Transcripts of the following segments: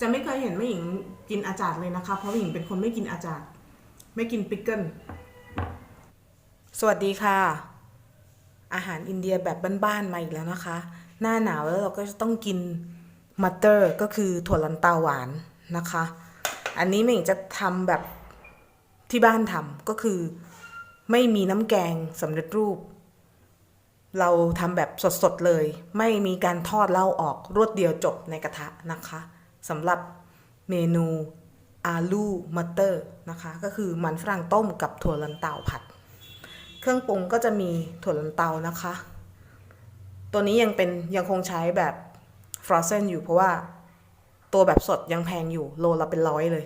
จะไม่เคยเห็นแม่หญิงกินอาจารย์เลยนะคะ เพราะแม่หญิงเป็นคนไม่กินอาจารย์ ไม่กินปิกเกิล สวัสดีค่ะ อาหารอินเดียแบบบ้านๆมาอีกแล้วนะคะ หน้าหนาวแล้วเราก็จะต้องกินมัตเตอร์ก็คือถั่วลันเตาหวานนะคะ อันนี้แม่หญิงจะทำแบบที่บ้านทำก็คือไม่มีน้ำแกงสำเร็จรูป เราทำแบบสดๆเลย ไม่มีการทอดเล้าออกรวดเดียวจบในกระทะนะคะ สำหรับเมนูอาลูมัตเตอร์นะคะก็คือมันฝรั่งต้มกับถั่วลันเตาผัด เครื่องปรุงก็จะมีถั่วลันเตานะคะ ตัวนี้ยังเป็นยังคงใช้แบบฟรอเซนอยู่เพราะว่าตัวแบบสดยังแพงอยู่โลละเป็นร้อยเลย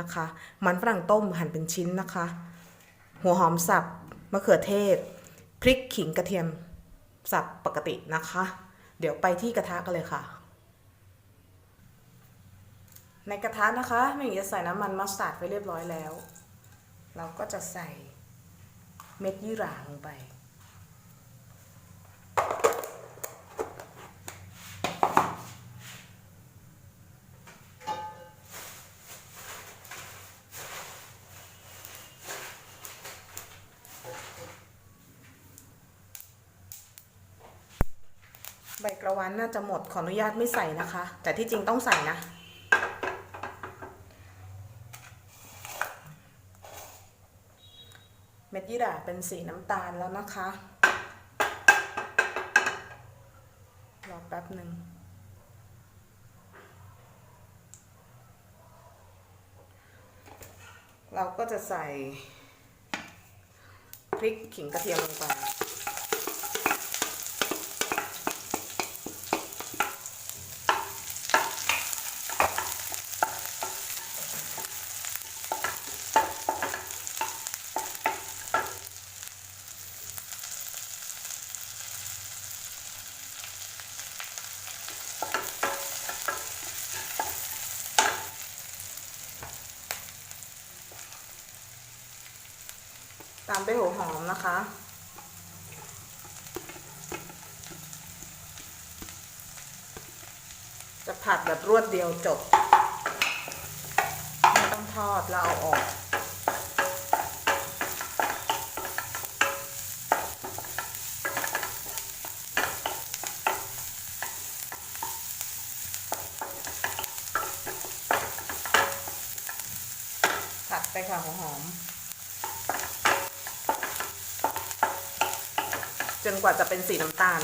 นะคะ มันฝรั่งต้มหั่นเป็นชิ้นนะคะ หัวหอมสับมะเขือเทศ พริกขิงกระเทียมสับปกตินะคะ เดี๋ยวไปที่กระทะกันเลยค่ะ ในกระทะนะคะแม่หญิงจะใส่น้ำมันมัสตาร์ดไว้เรียบร้อยแล้ว เราก็จะใส่เม็ดยี่หร่าลงไป ใบกระวานน่าจะหมดขออนุญาตไม่ใส่นะคะ แต่ที่จริงต้องใส่นะ เม็ดยี่หร่าเป็นสีน้ำตาลแล้วนะคะ รอแป๊บหนึ่ง เราก็จะใส่พริกขิงกระเทียมลงไปามด้วยหัวหอมนะคะ จะผัดแบบรวดเดียวจบ ไม่ต้องทอดแล้วเอาออกผัดไปค่ะหัวหอม จนกว่าจะเป็นสีน้ำตาล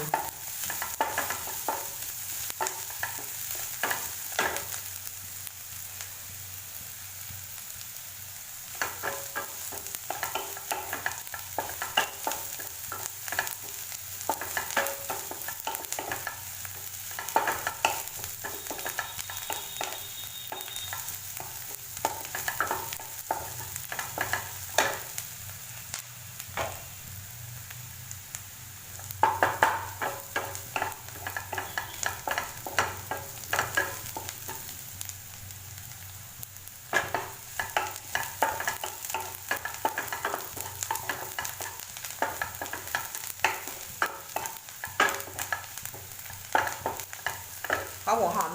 พอหัวหอม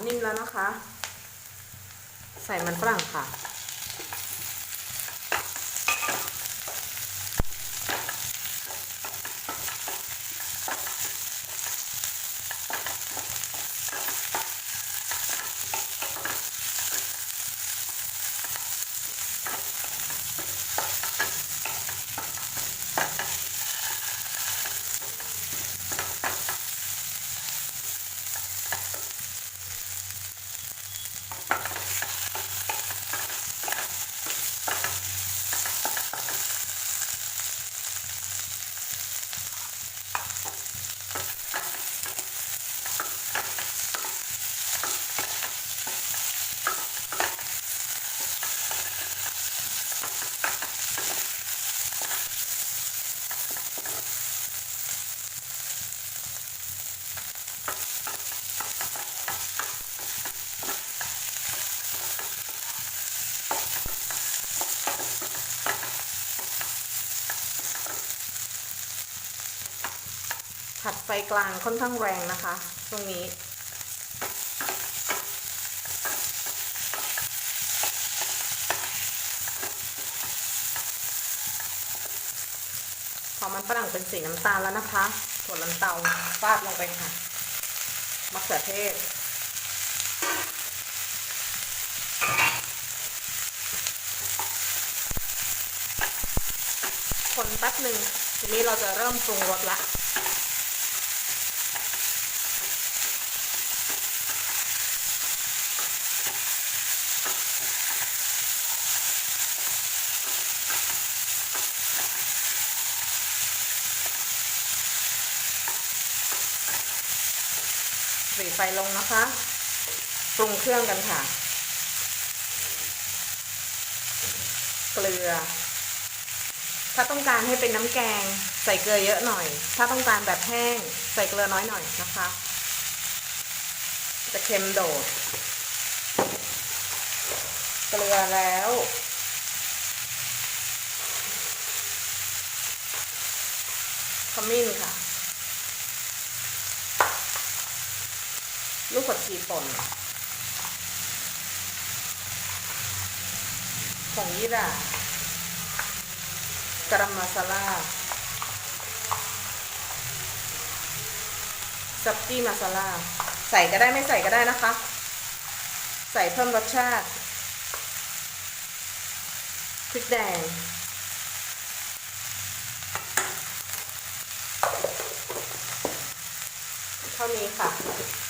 นะคะ ใส่มันฝรั่งค่ะ ผัดไฟกลางค่อนข้างแรงนะคะช่วงนี้พอมันฝรั่งเป็นสีน้ำตาลแล้วนะคะถั่วลันเตาฟาดลงไปค่ะมะเขือเทศ คนแป๊บหนึ่งทีนี้เราจะเริ่มปรุงรสละ สีไฟลงนะคะ ปรุงเครื่องกันค่ะ เกลือ ถ้าต้องการให้เป็นน้ำแกง ใส่เกลือเยอะหน่อย ถ้าต้องการแบบแห้ง ใส่เกลือน้อยหน่อยนะคะ จะเค็มโดด เกลือแล้วขมิ้นค่ะ กผักชีป่นผงยี่หร่ากรัมมาซาลาซับจี้มาซาลาใส่ก็ได้ไม่ใส่ก็ได้นะคะ ใส่เพิ่มรสชาติพริกแดงเท่านี้ค่ะ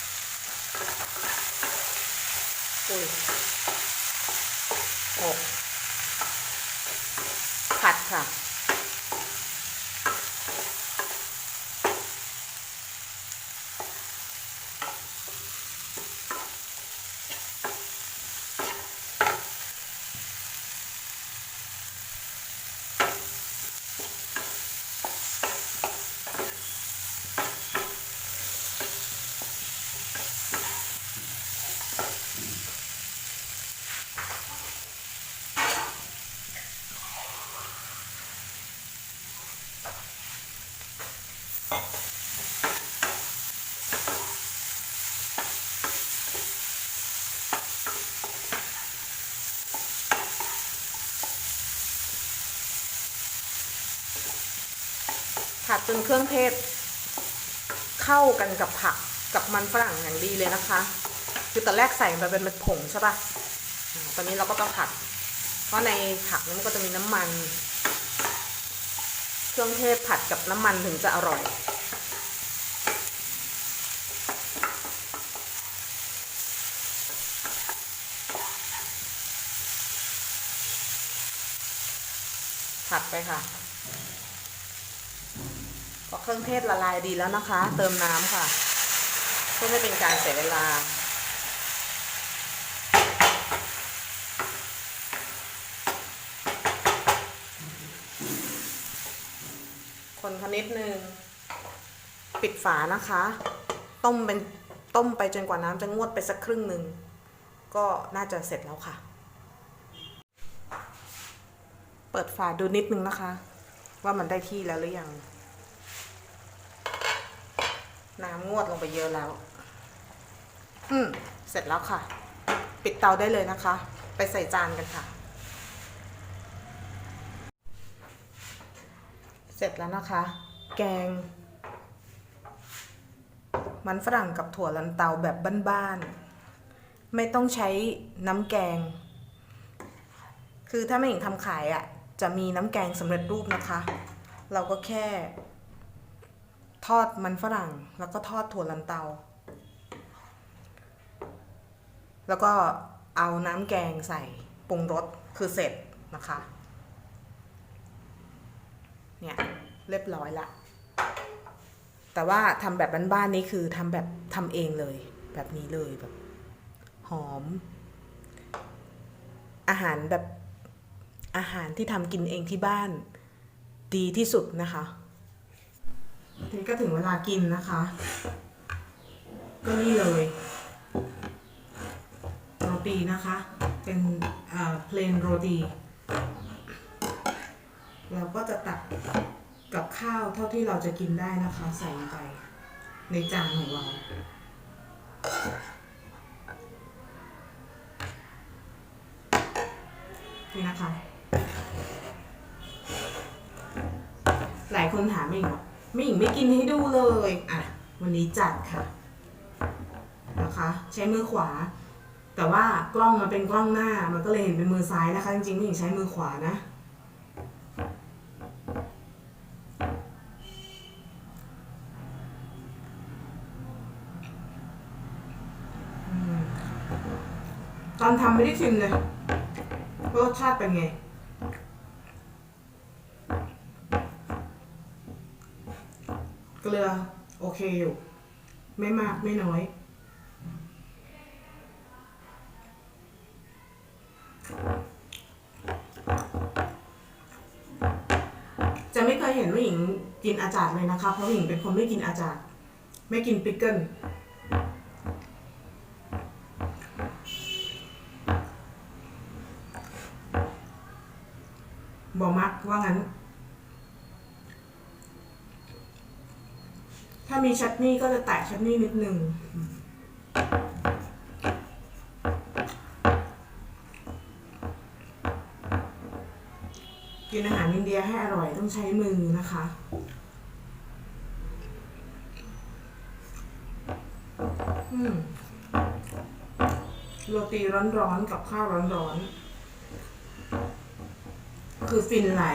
อุ้ยหกผัดค่ะ ผัดจนเครื่องเทศ เข้ากันกับผักกับมันฝรั่งอย่างดีเลยนะคะ คือตอนแรกใส่ไปเป็นเม็ดผงใช่ปะอ่าตอนนี้เราก็ต้องผัด เพราะในผักนี้มันก็จะมีน้ำมัน เครื่องเทศผัดกับน้ำมันถึงจะอร่อยผัดไปค่ะ เครื่องเทศละลายดีแล้วนะคะ เติมน้ำค่ะ เพื่อไม่เป็นการเสียเวลา คนเขานิดนึง ปิดฝานะคะ ต้มเป็นต้มไปจนกว่าน้ำจะงวดไปสักครึ่งหนึ่ง ก็น่าจะเสร็จแล้วค่ะ เปิดฝาดูนิดนึงนะคะ ว่ามันได้ที่แล้วหรือยัง น้ำงวดลงไปเยอะแล้ว อืม เสร็จแล้วค่ะ ปิดเตาได้เลยนะคะ ไปใส่จานกันค่ะ เสร็จแล้วนะคะ แกง มันฝรั่งกับถั่วลันเตาแบบบ้านๆ ไม่ต้องใช้น้ำแกง คือถ้าไม่หญิงทำขายอะ่ะ จะมีน้ำแกงสำเร็จรูปนะคะ เราก็แค่ ทอดมันฝรั่ง แล้วก็ทอดถั่วลันเตา แล้วก็เอาน้ำแกงใส่ปรุงรสคือเสร็จนะคะ เนี่ยเรียบร้อยละ แต่ว่าทำแบบบ้านๆนี้คือทำแบบทำเองเลย แบบนี้เลยแบบหอม อาหารแบบอาหารที่ทำกินเองที่บ้าน ดีที่สุดนะคะ ทีนี้ก็ถึงเวลากินนะคะ ก็นี่เลยโรตีนะคะ เป็นเพลนโรตีเราก็จะตักกับข้าวเท่าที่เราจะกินได้นะคะ ใส่ลงไป ในจานของเรานี่นะคะ หลายคนถามไม่หญิงบอ ไม่หญิงไม่กินให้ดูเลย อะ วันนี้จัดค่ะ นะคะ ใช้มือขวา แต่ว่ากล้องมันเป็นกล้องหน้า มันก็เลยเห็นเป็นมือซ้ายนะคะ จริงๆไม่หญิงใช้มือขวานะ ตอนทำไม่ได้ชิมเลยรสชาติเป็นไง เลือโอเคอยู่ ไม่มากไม่น้อย จะไม่เคยเห็นว่าหญิงกินอาจารย์เลยนะคะ เพราะหญิงเป็นคนไม่กินอาจารย์ ไม่กินปิกเกิล มีชัตนี่ก็จะแตะชัตนี่นิดนึงกินอาหารอินเดียให้อร่อยต้องใช้มือนะคะ โรตีร้อนๆกับข้าวร้อนๆ คือฟินไหล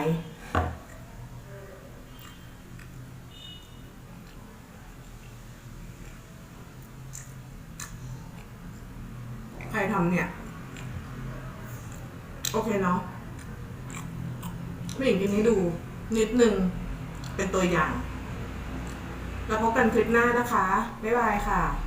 ใคร ทำเนี่ย โอเคเนาะไม่หญิงกินให้ดู นิดนึง เป็นตัวอย่าง แล้วพบกันคลิปหน้านะคะ บ๊ายบายค่ะ